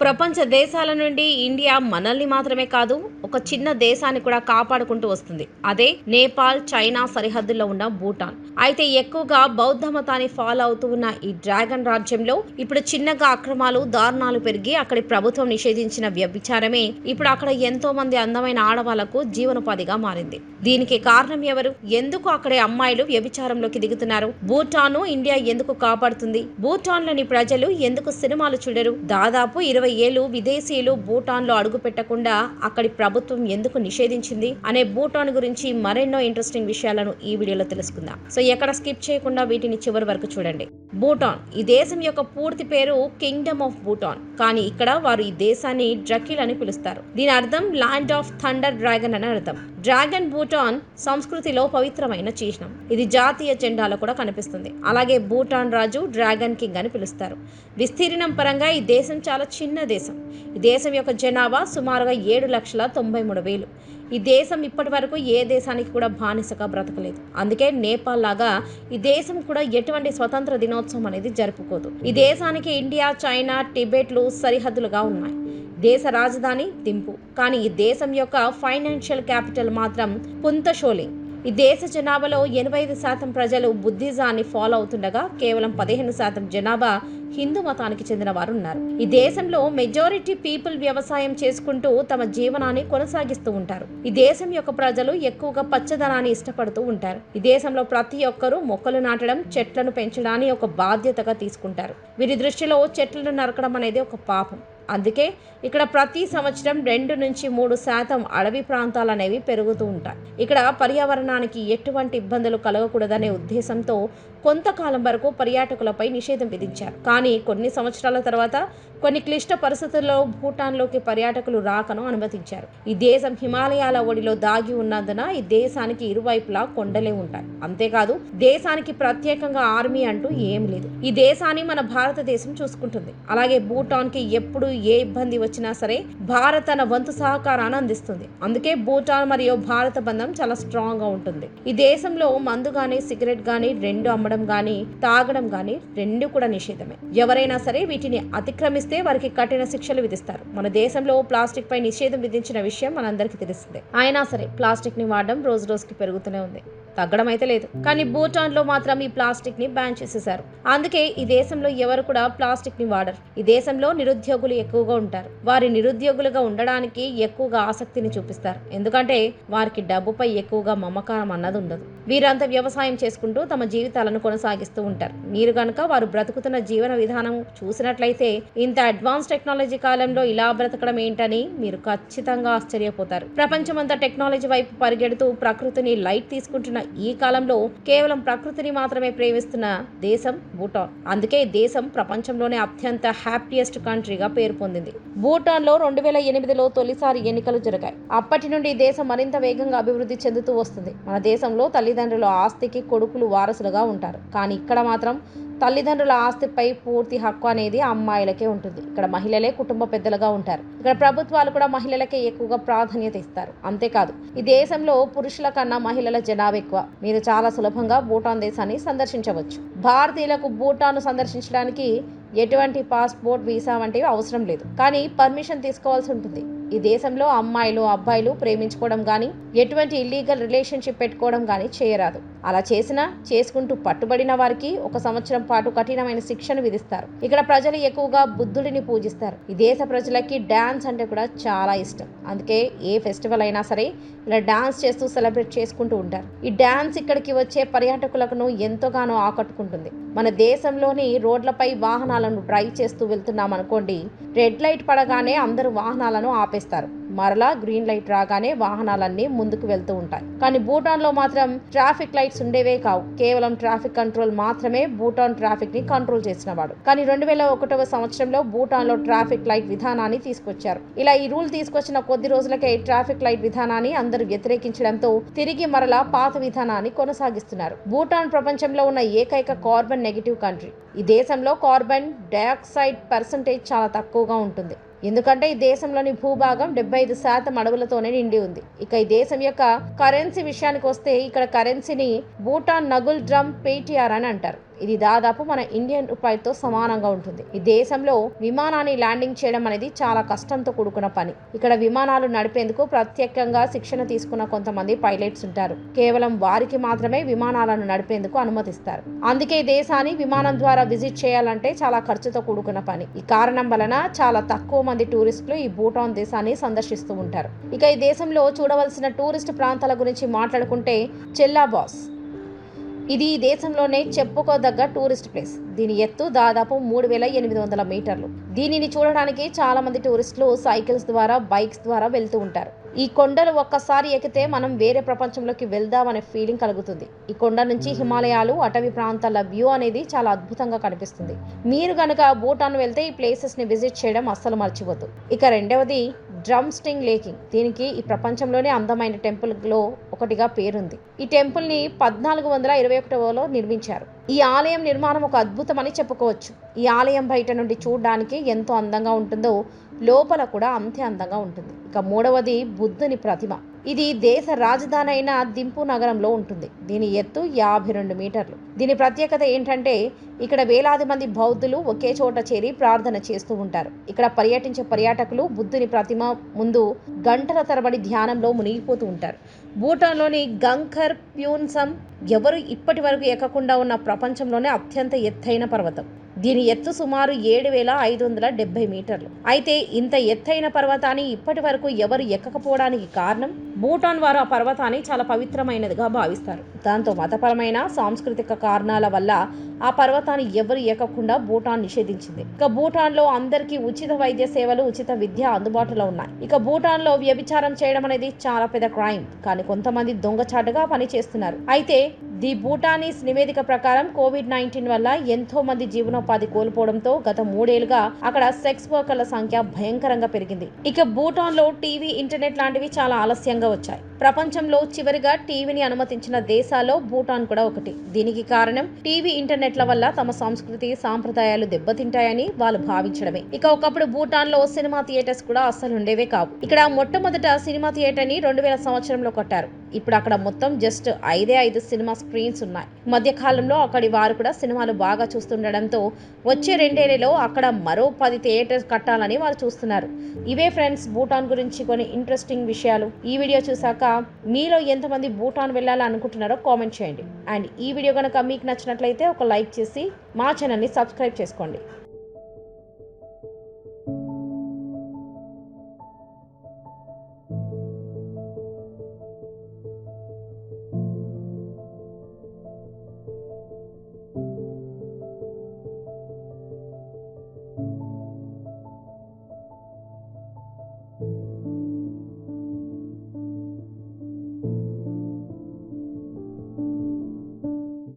ప్రపంచ దేశాల నుండి ఇండియా మనల్ని మాత్రమే కాదు ఒక చిన్న దేశాన్ని కూడా కాపాడుకుంటూ వస్తుంది. అదే నేపాల్ చైనా సరిహద్దుల్లో ఉన్న భూటాన్. అయితే ఎక్కువగా బౌద్ధ మతాన్ని ఫాలో అవుతూ ఉన్న ఈ డ్రాగన్ రాజ్యంలో ఇప్పుడు చిన్నగా అక్రమాలు దారుణాలు పెరిగి అక్కడి ప్రభుత్వం నిషేధించిన వ్యభిచారమే ఇప్పుడు అక్కడ ఎంతో మంది అందమైన ఆడవాళ్ళకు జీవనోపాధిగా మారింది. దీనికి కారణం ఎవరు? ఎందుకు అక్కడే అమ్మాయిలు వ్యభిచారంలోకి దిగుతున్నారు? భూటాను ఇండియా ఎందుకు కాపాడుతుంది? భూటాన్లోని ప్రజలు ఎందుకు సినిమాలు చూడరు? దాదాపు ఇరవై ఏళ్ళు విదేశీయులు భూటాన్లో అడుగు పెట్టకుండా అక్కడి ప్రభుత్వం ఎందుకు నిషేధించింది అనే భూటాన్ గురించి మరెన్నో ఇంట్రెస్టింగ్ విషయాలను ఈ వీడియోలో తెలుసుకుందాం. సో ఎక్కడ స్కిప్ చేయకుండా వీటిని చివరి వరకు చూడండి. భూటాన్. ఈ దేశం యొక్క పూర్తి పేరు కింగ్డమ్ ఆఫ్ భూటాన్. కానీ ఇక్కడ వారు ఈ దేశాన్ని డ్రకిల్ అని పిలుస్తారు. దీని అర్థం ల్యాండ్ ఆఫ్ థండర్ డ్రాగన్ అని అర్థం. డ్రాగన్ భూటాన్ సంస్కృతిలో పవిత్రమైన చిహ్నం. ఇది జాతీయ జెండాలో కూడా కనిపిస్తుంది. అలాగే భూటాన్ రాజు డ్రాగన్ కింగ్ అని పిలుస్తారు. విస్తీర్ణం పరంగా ఈ దేశం చాలా చిన్న దేశం. ఈ దేశం యొక్క జనాభా సుమారుగా ఏడు లక్షల తొంభై మూడు వేలు. ఈ దేశం ఇప్పటి వరకు ఏ దేశానికి కూడా బానిసగా బ్రతకలేదు. అందుకే నేపాల్ లాగా ఈ దేశం కూడా ఎటువంటి స్వతంత్ర దినోత్సవం అనేది జరుపుకోదు. ఈ దేశానికి ఇండియా చైనా టిబెట్లు సరిహద్దులుగా ఉన్నాయి. దేశ రాజధాని దింపు. కానీ ఈ దేశం యొక్క ఫైనాన్షియల్ క్యాపిటల్ మాత్రం పుంతషోలింగ్ ఈ దేశ జనాభాలో ఎనభై ఐదు శాతం ప్రజలు బుద్ధిజాన్ని ఫాలో అవుతుండగా కేవలం పదిహేను శాతం జనాభా హిందూ మతానికి చెందిన వారు ఉన్నారు ఈ దేశంలో మెజారిటీ పీపుల్ వ్యవసాయం చేసుకుంటూ తమ జీవనాన్ని కొనసాగిస్తూ ఉంటారు. ఈ దేశం యొక్క ప్రజలు ఎక్కువగా పచ్చదనాన్ని ఇష్టపడుతూ ఉంటారు. ఈ దేశంలో ప్రతి ఒక్కరూ మొక్కలు నాటడం చెట్లను పెంచడాన్ని ఒక బాధ్యతగా తీసుకుంటారు. వీరి దృష్టిలో చెట్లను నరకడం అనేది ఒక పాపం. అందుకే ఇక్కడ ప్రతి సంవత్సరం రెండు నుంచి మూడు శాతం అడవి ప్రాంతాలు అనేవి పెరుగుతూ ఉంటాయి. ఇక్కడ పర్యావరణానికి ఎటువంటి ఇబ్బందులు కలగకూడదనే ఉద్దేశంతో కొంతకాలం వరకు పర్యాటకులపై నిషేధం విధించారు. కానీ కొన్ని సంవత్సరాల తర్వాత కొన్ని క్లిష్ట పరిస్థితుల్లో భూటాన్లోకి పర్యాటకులు రాకను అనుమతించారు. ఈ దేశం హిమాలయాల ఒడిలో దాగి ఉన్నందున ఈ దేశానికి ఇరువైపులా కొండలే ఉంటాయి. అంతేకాదు దేశానికి ప్రత్యేకంగా ఆర్మీ అంటూ ఏం లేదు. ఈ దేశాన్ని మన భారతదేశం చూసుకుంటుంది. అలాగే భూటాన్కి ఎప్పుడు ఏ ఇబ్బంది వచ్చినా సరే భారత్ తన వంతు సహకారాన్ని అందిస్తుంది. అందుకే భూటాన్ మరియు భారత బంధం చాలా స్ట్రాంగ్గా ఉంటుంది. ఈ దేశంలో మందు కానీ సిగరెట్ కానీ రెండు అమ్మడం కానీ తాగడం కానీ రెండు కూడా నిషేధమే. ఎవరైనా సరే వీటిని అతిక్రమిస్తే వారికి కఠిన శిక్షలు విధిస్తారు. మన దేశంలో ప్లాస్టిక్ పై నిషేధం విధించిన విషయం మనందరికీ తెలిసిందే అయినా సరే ప్లాస్టిక్ని వాడడం రోజు రోజుకి పెరుగుతూనే ఉంది. తగ్గడం అయితే లేదు. కానీ భూటాన్లో మాత్రం ఈ ప్లాస్టిక్ని బ్యాన్ చేసేశారు. అందుకే ఈ దేశంలో ఎవరు కూడా ప్లాస్టిక్ని వాడరు. ఈ దేశంలో నిరుద్యోగులు ఎక్కువగా ఉంటారు. వారి నిరుద్యోగులుగా ఉండడానికి ఎక్కువగా ఆసక్తిని చూపిస్తారు. ఎందుకంటే వారికి డబ్బుపై ఎక్కువగా మమకారం అన్నది ఉండదు. వీరంతా వ్యవసాయం చేసుకుంటూ తమ జీవితాలను కొనసాగిస్తూ ఉంటారు. మీరు గనక వారు బ్రతుకుతున్న జీవన విధానం చూసినట్లయితే ఇంత అడ్వాన్స్ టెక్నాలజీ కాలంలో ఇలా బ్రతకడం ఏంటని మీరు ఖచ్చితంగా ఆశ్చర్యపోతారు. ప్రపంచమంతా టెక్నాలజీ వైపు పరిగెడుతూ ప్రకృతిని లైట్ తీసుకుంటున్న ఈ కాలంలో కేవలం ప్రకృతిని మాత్రమే ప్రేమిస్తున్న దేశం భూటాన్. అందుకే దేశం ప్రపంచంలోనే అత్యంత హ్యాపీయెస్ట్ కంట్రీగా పేరు పొందింది. భూటాన్లో రెండు వేల ఎనిమిదిలో తొలిసారి ఎన్నికలు జరిగాయి. అప్పటి నుండి దేశం మరింత వేగంగా అభివృద్ధి చెందుతూ వస్తుంది. మన దేశంలో తల్లిదండ్రుల ఆస్తికి కొడుకులు వారసులుగా ఉంటారు. కానీ ఇక్కడ మాత్రం తల్లిదండ్రుల ఆస్తిపై పూర్తి హక్కు అనేది అమ్మాయిలకే ఉంటుంది. ఇక్కడ మహిళలే కుటుంబ పెద్దలుగా ఉంటారు. ఇక్కడ ప్రభుత్వాలు కూడా మహిళలకే ఎక్కువగా ప్రాధాన్యత ఇస్తారు. అంతేకాదు ఈ దేశంలో పురుషుల కన్నా మహిళల జనాభా ఎక్కువ. మీరు చాలా సులభంగా భూటాన్ దేశాన్ని సందర్శించవచ్చు. భారతీయులకు భూటాన్ సందర్శించడానికి ఎటువంటి పాస్పోర్ట్ వీసా వంటివి అవసరం లేదు. కానీ పర్మిషన్ తీసుకోవాల్సి ఉంటుంది. ఈ దేశంలో అమ్మాయిలు అబ్బాయిలు ప్రేమించుకోవడం కానీ ఎటువంటి ఇల్లీగల్ రిలేషన్షిప్ పెట్టుకోవడం కానీ చేయరాదు. అలా చేసినా చేసుకుంటూ పట్టుబడిన వారికి ఒక సంవత్సరం పాటు కఠినమైన శిక్షను విధిస్తారు. ఇక్కడ ప్రజలు ఎక్కువగా బుద్ధుడిని పూజిస్తారు. ఈ దేశ ప్రజలకి డ్యాన్స్ అంటే కూడా చాలా ఇష్టం. అందుకే ఏ ఫెస్టివల్ అయినా సరే ఇలా డ్యాన్స్ చేస్తూ సెలబ్రేట్ చేసుకుంటూ ఉంటారు. ఈ డ్యాన్స్ ఇక్కడికి వచ్చే పర్యాటకులకు ఎంతగానో ఆకట్టుకుంటుంది. మన దేశంలోని రోడ్లపై వాహనాలను డ్రైవ్ చేస్తూ వెళ్తున్నాం అనుకోండి రెడ్ లైట్ పడగానే అందరూ వాహనాలను ఆపేస్తారు. మరలా గ్రీన్ లైట్ రాగానే వాహనాలన్నీ ముందుకు వెళ్తూ ఉంటాయి. కానీ భూటాన్లో మాత్రం ట్రాఫిక్ లైట్స్ ఉండేవే కావు. కేవలం ట్రాఫిక్ కంట్రోల్ మాత్రమే భూటాన్ ట్రాఫిక్ని కంట్రోల్ చేసినవాడు. కానీ రెండు వేల ఒకటవ సంవత్సరంలో భూటాన్లో ట్రాఫిక్ లైట్ విధానాన్ని తీసుకొచ్చారు. ఇలా ఈ రూల్ తీసుకొచ్చిన కొద్ది రోజులకే ట్రాఫిక్ లైట్ విధానాన్ని అందరూ వ్యతిరేకించడంతో తిరిగి మరలా పాత విధానాన్ని కొనసాగిస్తున్నారు. భూటాన్ ప్రపంచంలో ఉన్న ఏకైక కార్బన్ నెగిటివ్ కంట్రీ. ఈ దేశంలో కార్బన్ డయాక్సైడ్ పర్సంటేజ్ చాలా తక్కువగా ఉంటుంది. ఎందుకంటే ఈ దేశంలోని భూభాగం డెబ్బై ఐదు శాతం అడవులతోనే నిండి ఉంది. ఇక ఈ దేశం యొక్క కరెన్సీ విషయానికి వస్తే ఇక్కడ కరెన్సీని భూటాన్ నగుల్ డ్రమ్ పేటిఆర్ అని అంటారు. ఇది దాదాపు మన ఇండియన్ రూపాయితో సమానంగా ఉంటుంది. ఈ దేశంలో విమానాన్ని ల్యాండింగ్ చేయడం అనేది చాలా కష్టంతో కూడుకున్న పని. ఇక్కడ విమానాలు నడిపేందుకు ప్రత్యేకంగా శిక్షణ తీసుకున్న కొంతమంది పైలట్స్ ఉంటారు. కేవలం వారికి మాత్రమే విమానాలను నడిపేందుకు అనుమతిస్తారు. అందుకే ఈ దేశాన్ని విమానం ద్వారా విజిట్ చేయాలంటే చాలా ఖర్చుతో కూడుకున్న పని. ఈ కారణం వలన చాలా తక్కువ మంది టూరిస్టులు ఈ భూటాన్ దేశాన్ని సందర్శిస్తూ ఉంటారు. ఇక ఈ దేశంలో చూడవలసిన టూరిస్ట్ ప్రాంతాల గురించి మాట్లాడుకుంటే చెల్లాబాస్ ఇది దేశంలోనే చెప్పుకోదగ్గ టూరిస్ట్ ప్లేస్. దీని ఎత్తు దాదాపు మూడు వేల ఎనిమిది వందల మీటర్లు. దీనిని చూడడానికి చాలా మంది టూరిస్టులు సైకిల్స్ ద్వారా బైక్స్ ద్వారా వెళ్తూ ఉంటారు. ఈ కొండలు ఒక్కసారి ఎక్కితే మనం వేరే ప్రపంచంలోకి వెళ్దామనే ఫీలింగ్ కలుగుతుంది. ఈ కొండ నుంచి హిమాలయాలు అటవీ ప్రాంతాల వ్యూ అనేది చాలా అద్భుతంగా కనిపిస్తుంది. మీరు కనుక భూటాన్ వెళ్తే ఈ ప్లేసెస్ని విజిట్ చేయడం అస్సలు మర్చిపోద్దు. ఇక రెండవది డ్రమ్ స్టింగ్ లేకింగ్. దీనికి ఈ ప్రపంచంలోనే అందమైన టెంపుల్లో ఒకటిగా పేరుంది. ఈ టెంపుల్ని పద్నాలుగు వందల ఇరవై ఒకటవలో నిర్మించారు. ఈ ఆలయం నిర్మాణం ఒక అద్భుతం అని చెప్పుకోవచ్చు. ఈ ఆలయం బయట నుండి చూడడానికి ఎంతో అందంగా ఉంటుందో లోపల కూడా అంతే అందంగా ఉంటుంది. ఇక మూడవది బుద్ధుని ప్రతిమ. ఇది దేశ రాజధాని అయిన దింపు నగరంలో ఉంటుంది. దీని ఎత్తు యాభై రెండు మీటర్లు. దీని ప్రత్యేకత ఏంటంటే ఇక్కడ వేలాది మంది బౌద్ధులు ఒకే చోట చేరి ప్రార్థన చేస్తూ ఉంటారు. ఇక్కడ పర్యటించే పర్యాటకులు బుద్ధుని ప్రతిమ ముందు గంటల తరబడి ధ్యానంలో మునిగిపోతూ ఉంటారు. భూటాన్లోని గంఖర్ ప్యూన్సమ్ ఎవరు ఇప్పటి వరకు ఎక్కకుండా ఉన్న ప్రపంచంలోనే అత్యంత ఎత్తైన పర్వతం. దీని ఎత్తు సుమారు ఏడు వేల ఐదు వందల డెబ్బై మీటర్లు. అయితే ఇంత ఎత్తైన పర్వతాన్ని ఇప్పటి వరకు ఎవరు ఎక్కకపోవడానికి కారణం భూటాన్ వారు ఆ పర్వతాన్ని చాలా పవిత్రమైనదిగా భావిస్తారు. దాంతో మతపరమైన సాంస్కృతిక కారణాల వల్ల ఆ పర్వతాన్ని ఎవరు ఎక్కకుండా భూటాన్ నిషేధించింది. ఇక భూటాన్లో అందరికీ ఉచిత వైద్య సేవలు ఉచిత విద్య అందుబాటులో ఉన్నాయి. ఇక భూటాన్లో వ్యభిచారం చేయడం అనేది చాలా పెద్ద క్రైమ్. కానీ కొంతమంది దొంగచాటుగా పని చేస్తున్నారు అయితే ది భూటానీస్ నివేదిక ప్రకారం కోవిడ్ నైన్టీన్ వల్ల ఎంతో మంది జీవనోపాధి కోల్పోవడంతో గత మూడేళ్ళుగా అక్కడ సెక్స్ వర్కర్ల సంఖ్య భయంకరంగా పెరిగింది. ఇక భూటాన్లో టీవీ ఇంటర్నెట్ లాంటివి చాలా ఆలస్యంగా వచ్చాయి. ప్రపంచంలో చివరిగా టీవీని అనుమతించిన దేశాల్లో భూటాన్ కూడా ఒకటి. దీనికి కారణం టీవీ ఇంటర్నెట్ల వల్ల తమ సంస్కృతి సాంప్రదాయాలు దెబ్బతింటాయని వాళ్ళు భావించడమే. ఇక ఒకప్పుడు భూటాన్లో సినిమా థియేటర్స్ కూడా అస్సలు ఉండేవే కావు. ఇక్కడ మొట్టమొదట సినిమా థియేటర్ని రెండు వేల సంవత్సరంలో కట్టారు. ఇప్పుడు అక్కడ మొత్తం జస్ట్ ఐదే ఐదు సినిమా స్క్రీన్స్ ఉన్నాయి. మధ్యకాలంలో అక్కడి వారు కూడా సినిమాలు బాగా చూస్తుండడంతో వచ్చే రెండేళ్ళలో అక్కడ మరో పది థియేటర్స్ కట్టాలని వారు చూస్తున్నారు. ఇవే ఫ్రెండ్స్ భూటాన్ గురించి కొన్ని ఇంట్రెస్టింగ్ విషయాలు. ఈ వీడియో చూసాక మీలో ఎంతమంది భూటాన్ వెళ్ళాలనుకుంటున్నారో కామెంట్ చేయండి. అండ్ ఈ వీడియో కనుక మీకు నచ్చినట్లయితే ఒక లైక్ చేసి మా ఛానల్ని సబ్స్క్రైబ్ చేసుకోండి.